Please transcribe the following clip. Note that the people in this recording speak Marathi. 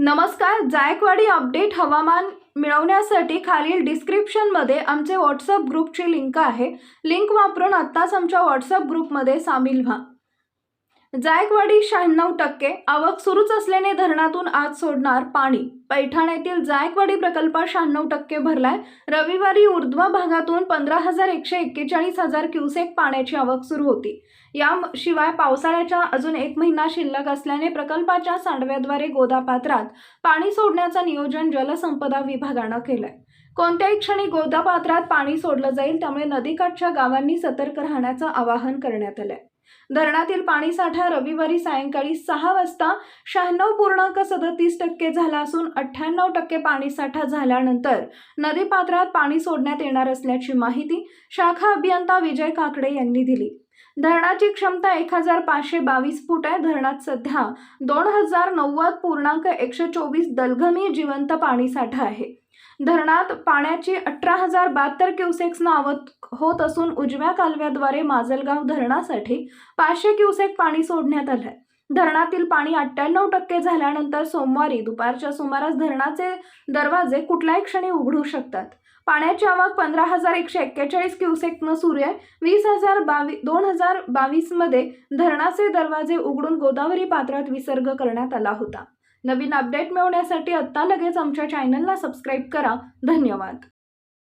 नमस्कार जायकवाडी अपडेट हवामान मिळवण्यासाठी खालील डिस्क्रिप्शनमध्ये आमचे व्हॉट्सअप ग्रुपची लिंक आहे. लिंक वापरून आत्ताच आमच्या व्हॉट्सअप ग्रुपमध्ये सामील व्हा. जायकवाडी शहाण्णव टक्के आवक सुरूच असल्याने धरणातून आज सोडणार पाणी. पैठण येथील जायकवाडी प्रकल्प शहाण्णव टक्के भरलाय. रविवारी ऊर्ध्व भागातून पंधरा हजार एकशे एक्केचाळीस हजार क्युसेक पाण्याची आवक सुरू होती. याशिवाय पावसाळ्याच्या अजून एक महिना शिल्लक असल्याने प्रकल्पाच्या सांडव्याद्वारे गोदापात्रात पाणी सोडण्याचं नियोजन जलसंपदा विभागानं केलंय. कोणत्याही क्षणी गोदापात्रात पाणी सोडलं जाईल त्यामुळे नदीकाठच्या गावांनी सतर्क राहण्याचं आवाहन करण्यात आलंय. धरणातील पाणीसाठा रविवारी सायंकाळी सहा वाजता शहाण्णव पूर्णांक सदतीस टक्के झाला असून अठ्ठ्याण्णव टक्के पाणीसाठा झाल्यानंतर नदीपात्रात पाणी सोडण्यात येणार असल्याची माहिती शाखा अभियंता विजय काकडे यांनी दिली. धरणाची क्षमता एक हजार पाचशे बावीस फूट आहे. धरणात सध्या दोन हजार नव्वद पूर्णांक एकशे चोवीस दलघमी जिवंत पाणीसाठा आहे. धरणात पाण्याची अठरा हजार बहात्तर क्युसेक्स आवत होत असून उजव्या कालव्याद्वारे माजलगाव धरणासाठी पाचशे क्युसेक पाणी सोडण्यात आलंय. धरणातील पाणी अठ्ठ्याण्णव टक्के झाल्यानंतर सोमवारी दुपारच्या सुमारास धरणाचे दरवाजे कुठल्याही क्षणी उघडू शकतात. पाण्याची आवक पंधरा हजार एकशे एक्केचाळीस क्युसेकनं सुरू आहे. वीस हजार बावी दोन हजार बावीसमध्ये धरणाचे दरवाजे उघडून गोदावरी पात्रात विसर्ग करण्यात आला होता. नवीन अपडेट मिळवण्यासाठी आत्ता लगेच आमच्या चॅनलला सबस्क्राईब करा. धन्यवाद.